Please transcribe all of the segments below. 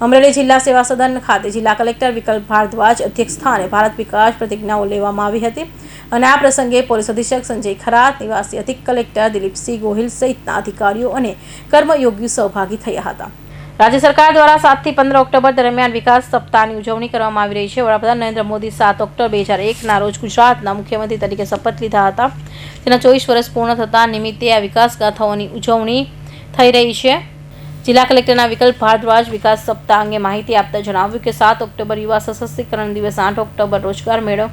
અમરેલી જિલ્લા સેવા સદન ખાતે જિલ્લા કલેક્ટર વિકલ્પ ભારદ્વાજ અધ્યક્ષ સ્થાને ભારત વિકાસ પ્રતિજ્ઞાઓ લેવામાં આવી હતી અને આ પ્રસંગે પોલીસ અધિક્ષક સંજય ખરાત, નિવાસી અધિક કલેક્ટર દિલીપસિંહ ગોહિલ સહિતના અધિકારીઓ અને કર્મયોગીઓ સહભાગી થયા હતા. રાજ્ય સરકાર દ્વારા સાતથી પંદર ઓક્ટોબર દરમિયાન વિકાસ સપ્તાહની ઉજવણી કરવામાં આવી રહી છે. વડાપ્રધાન નરેન્દ્ર મોદી સાત ઓક્ટોબર બે હજાર એકના રોજ ગુજરાતના મુખ્યમંત્રી તરીકે શપથ લીધા હતા. તેના ચોવીસ વર્ષ પૂર્ણ થતા નિમિત્તે આ વિકાસ ગાથાઓની ઉજવણી થઈ રહી છે. જિલ્લા કલેક્ટરના વિકલ્પ ભારદ્વાજ વિકાસ સપ્તાહ અંગે માહિતી આપતા જણાવ્યું કે સાત ઓક્ટોબર યુવા સશક્તિકરણ દિવસ, આઠ ઓક્ટોબર રોજગાર મેળો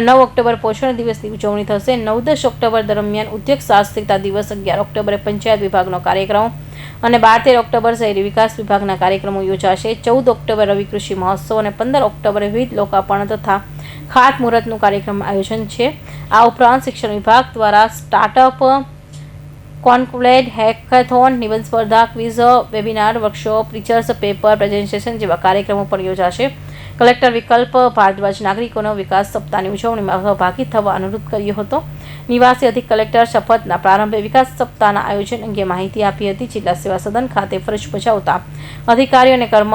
નવ ઓક્ટોબર પોષણ દિવસની ઉજવણી થશે. નવ દસ ઓક્ટોબર દરમિયાન ઉદ્યોગ સાહસિકતા દિવસ, અગિયાર ઓક્ટોબરે પંચાયત વિભાગનો કાર્યક્રમ અને બાર તેર ઓક્ટોબર શહેરી વિકાસ વિભાગના કાર્યક્રમો યોજાશે. ચૌદ ઓક્ટોબર રવિ કૃષિ મહોત્સવ અને પંદર ઓક્ટોબરે વિવિધ લોકાર્પણ તથા ખાત મુહૂર્તનું કાર્યક્રમ આયોજન છે. આ ઉપરાંત શિક્ષણ વિભાગ દ્વારા સ્ટાર્ટઅપ કોન્ક્લેડ હેકેથોન, નિબંધ સ્પર્ધા, quiz, webinar, workshop research paper, presentation જેવા કાર્યક્રમો પણ યોજાશે. કલેક્ટર વિકલ્પ, ભારદ્વાજ નાગરિકોનો વિકાસ સપ્તાહની ઉજવણીમાં સહભાગી થવા અનુરોધ કર્યો હતો. નિવાસી અધિક કલેક્ટર શપથના પ્રારંભે વિકાસ સપ્તાહના આયોજન અંગે માહિતી આપી હતી. જિલ્લા સેવા સદન ખાતે ફરજ બજાવતા અધિકારીઓ અને કર્મ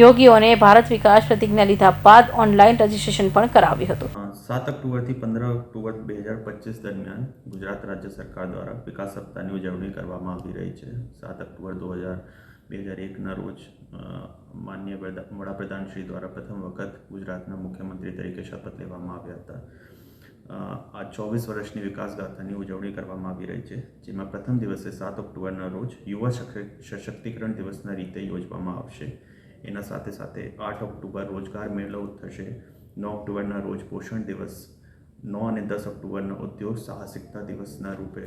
યોગીઓને ભારત વિકાસ પ્રતિજ્ઞા લીધા બાદ ઓનલાઈન રજીસ્ટ્રેશન પણ કરાવ્યું હતું. સાત ઓક્ટોબરથી પંદર ઓક્ટોબર બે હજાર પચીસ દરમિયાન ગુજરાત રાજ્ય સરકાર દ્વારા વિકાસ સપ્તાહની ઉજવણી કરવામાં આવી રહી છે. સાત ઓક્ટોબર દો હજાર બે હજાર એકના રોજ માન્ય વડાપ્રધાન શ્રી દ્વારા પ્રથમ વખત ગુજરાતના મુખ્યમંત્રી તરીકે શપથ લેવામાં આવ્યા હતા. આ ચોવીસ વર્ષની વિકાસ ગાથાની ઉજવણી કરવામાં આવી રહી છે, જેમાં પ્રથમ દિવસે સાત ઓક્ટોબરના રોજ યુવા સશક- સશક્તિકરણ દિવસના રીતે યોજવામાં આવશે. એના સાથે સાથે આઠ ઓક્ટોબર રોજગાર મેળો થશે. નવ ઓક્ટોબરના રોજ પોષણ દિવસ, નવ અને દસ ઓક્ટોબરના ઉદ્યોગ સાહસિકતા દિવસના રૂપે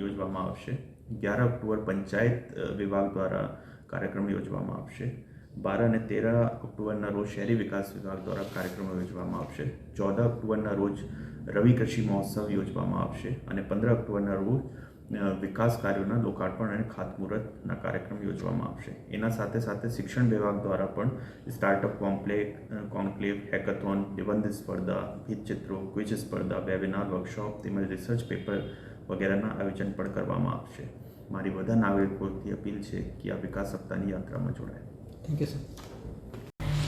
યોજવામાં આવશે. અગિયાર ઓક્ટોબર પંચાયત વિભાગ દ્વારા કાર્યક્રમ યોજવામાં આવશે. બાર અને તેર ઓક્ટોબરના રોજ શહેરી વિકાસ વિભાગ દ્વારા કાર્યક્રમો યોજવામાં આવશે. ચૌદ ઓક્ટોબરના રોજ રવિ કૃષિ મહોત્સવ યોજવામાં આવશે અને પંદર ઓક્ટોબરના રોજ વિકાસ કાર્યોના લોકાર્પણ અને ખાતમુહૂર્તના કાર્યક્રમ યોજવામાં આવશે. એના સાથે સાથે શિક્ષણ વિભાગ દ્વારા પણ સ્ટાર્ટઅપ કોમ્પ્લે કોન્ક્લેવ હેકેથોન નિબંધ સ્પર્ધા ભીતચિત્રો ક્વિઝ સ્પર્ધા વેબિનાર વર્કશોપ તેમજ રિસર્ચ પેપર વગેરેના આયોજન પણ કરવામાં આવશે. મારી બધા નાગરિકોથી અપીલ છે કે આ વિકાસ સપ્તાહની યાત્રામાં જોડાય. Thank you sir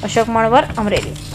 Ashok Manvar Amreli.